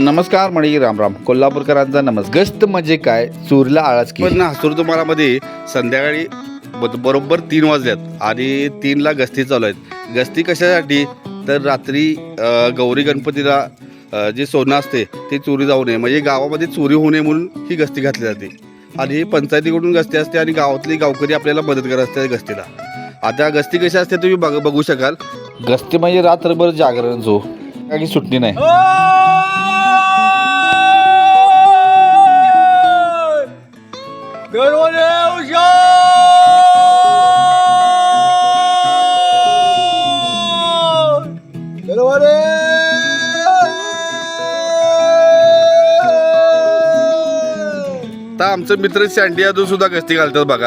नमस्कार मणी रामराम कोल्हापूरकरांचा नमस्कार. गस्त म्हणजे काय? चोरीला आळाच की. पण हसूर तुम्हाला मध्ये संध्याकाळी बरोबर तीन वाजल्यात आणि तीनला गस्ती चालू आहेत. गस्ती कशासाठी? तर रात्री गौरी गणपतीला जे सोनं असते ते चोरी जाऊ नये. म्हणजे गावामध्ये चोरी होऊ नये म्हणून ही गस्ती घातली जाते. आणि ही पंचायतीकडून गस्ती असते आणि गावातली गावकरी आपल्याला मदत करत असते गस्तीला. आता गस्ती कशी असते तुम्ही बघ बघू शकाल. गस्ती म्हणजे रात्रभर जागरण जो काही सुटणी नाही. आता आमचं मित्र सँडी यादव सुद्धा गस्ती घालतात बघा.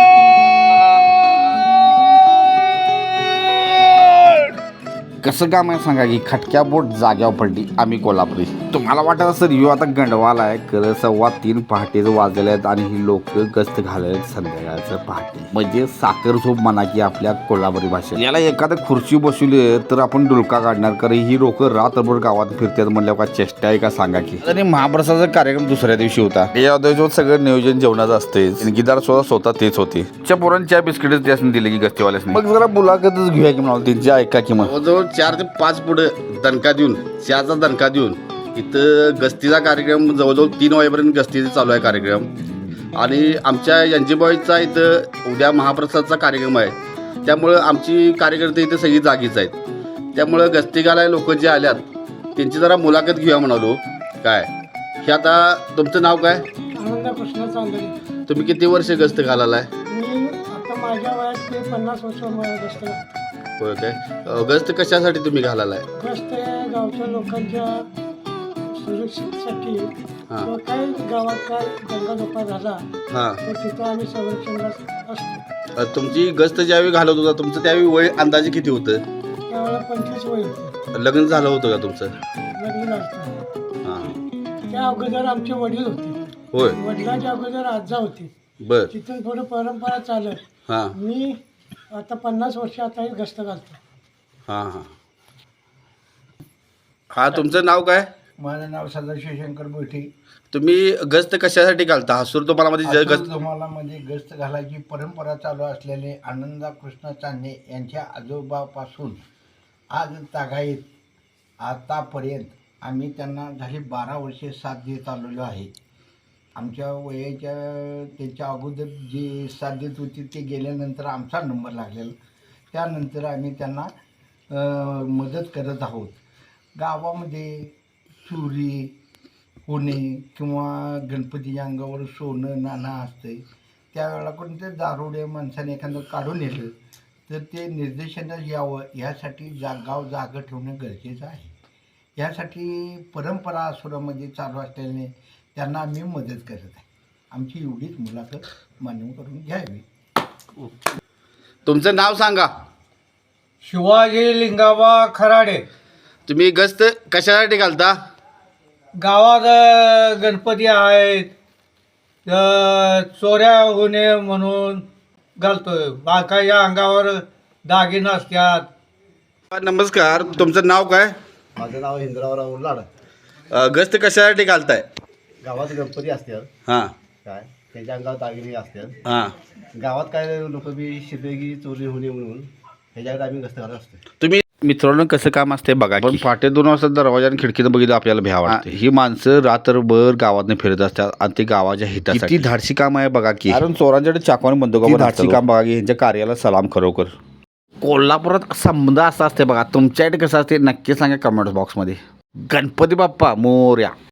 कसं काम आहे सांगा की खटक्या बोट जाग्यावर पडली आम्ही कोल्हापुरी. तुम्हाला वाटत असेल यो आता गंडवाला आहे कर सव्वा तीन पहाटेच वाजले आहेत आणि ही लोक गस्त घालत संध्याकाळचं पहाटे. म्हणजे साखर झोप म्हणा की आपल्या कोल्हापुरी भाषेत. याला एखादं खुर्ची बसवली तर आपण डुलका काढणार कारण ही लोक रात्रभर गावात फिरतात म्हणल्यावर का चेष्टा आहे का सांगा की. आणि महाप्रसादाचा कार्यक्रम दुसऱ्या दिवशी होता. या दिवशी सगळं नियोजन जेवणाचं असते गिदार स्वतः स्वतः तेच होते. च्या पोरांच्या त्यासनी दिले की गस्तीवाल्यासनी. मग जरा मुलाखतच घेऊया की म्हणाल त्यांची ऐका की मग. चार ते पाच पुढे दणका देऊन चहाचा दणका देऊन इथं गस्तीचा कार्यक्रम जवळजवळ तीन वाजेपर्यंत गस्तीचा चालू आहे कार्यक्रम. आणि आमच्या यांजीबाईचा इथं उद्या महाप्रसादचा कार्यक्रम आहे. त्यामुळं आमची कार्यकर्ते इथे सगळी जागीच आहेत. त्यामुळं गस्ती घालाय लोक जे आल्यात त्यांची जरा मुलाखत घेऊया म्हणालो. काय? हे आता तुमचं नाव काय? तुम्ही किती वर्ष गस्त घालालाय मी होय काय? गस्त कशासाठी तुम्ही घालालाय ग्रस्त या गावच्या लोकांच्या हां. काही गावात काय झाला हां. तर तिथं आम्ही संरक्षणाला असतो. अ, तुमची गस्त ज्यावेळी घालत होता तुमचं त्यावेळी वय अंदाजे किती होतं? त्यावेळेला पंचवीस वय होते. लग्न झालं होतं का तुमचं? लग्न हां. त्या अगोदर आमचे वडील होते. होय. वडिलांच्या अगोदर आजा होती. बर. तिथून पुढे परंपरा चालत. हां. मी आता पन्नास वर्ष आता ही गस्त घालतो. हां हां. हा तुमचं नाव काय? माझं नाव सदाशिव शंकर बैठी तुम्ही गस्त कशासाठी घालता? हसूर तुम्हाला मध्ये ज- गस्त तुम्हाला मध्ये गस्त घालायची परंपरा चालू असलेले आनंदा कृष्ण चांदणे यांच्या आजोबापासून आज तागायत आतापर्यंत आम्ही त्यांना झाली बारा वर्षे साथ देत आलेलो आहे. आमच्या वयाच्या त्याच्या अगोदर जे साथ देत होती ते गेल्यानंतर आमचा नंबर लागलेला. त्यानंतर आम्ही त्यांना मदत करत आहोत. गावामध्ये चोरी होणे किंवा गणपतीच्या अंगावर सोनं नाणं असते त्यावेळेला कोणत्या दारुड्या माणसाने एखादं काढून नेलं तर ते निर्देशनात यावं. ह्यासाठी जा गाव जागं ठेवणं गरजेचं आहे. यासाठी परंपरा आसुरामध्ये चालू असल्याने त्यांना आम्ही मदत करत आहे. आमची एवढीच मुलाखत मान्य करून घ्यावी. तुमचं नाव सांगा. शिवाजी लिंगाबा खराडे. तुम्ही गस्त कशासाठी घालता? गावात गणपती आहेत. चोऱ्या होणे म्हणून घालतोय. बाकाच्या अंगावर दागिनं असतात. नमस्कार. तुमचं नाव काय? माझं नाव इंद्रावराव लाड. गस्त कशासाठी घालताय? गावात गणपती असतात. हां. काय? त्यांच्या अंगावर दागिने असतात. हां. गावात काय लोक बी शिरपेगी चोरी होणे म्हणून ह्याच्याकडे आम्ही गस्त घालत असतो. तुम्ही मित्रांनो कसं काम असते बघा पण पहाटे दोन वाजता दरवाजा आणि खिडकीनं बघितलं आपल्याला भ्या वाटते. ही. माणसं रात्रभर गावातनं फिरत असतात आणि ते गावाच्या हितासाठी. किती धाडसी काम आहे बघा की. कारण चोरांच्याकडे चाकवाने बंदूक धाडसी काम बघा की ह्यांच्या कार्याला सलाम खरोखर. कोल्हापुरात संबंध असा असते बघा. तुमच्याकडे कसं असते नक्की सांगा कमेंट बॉक्समध्ये गणपती बाप्पा मोर्या.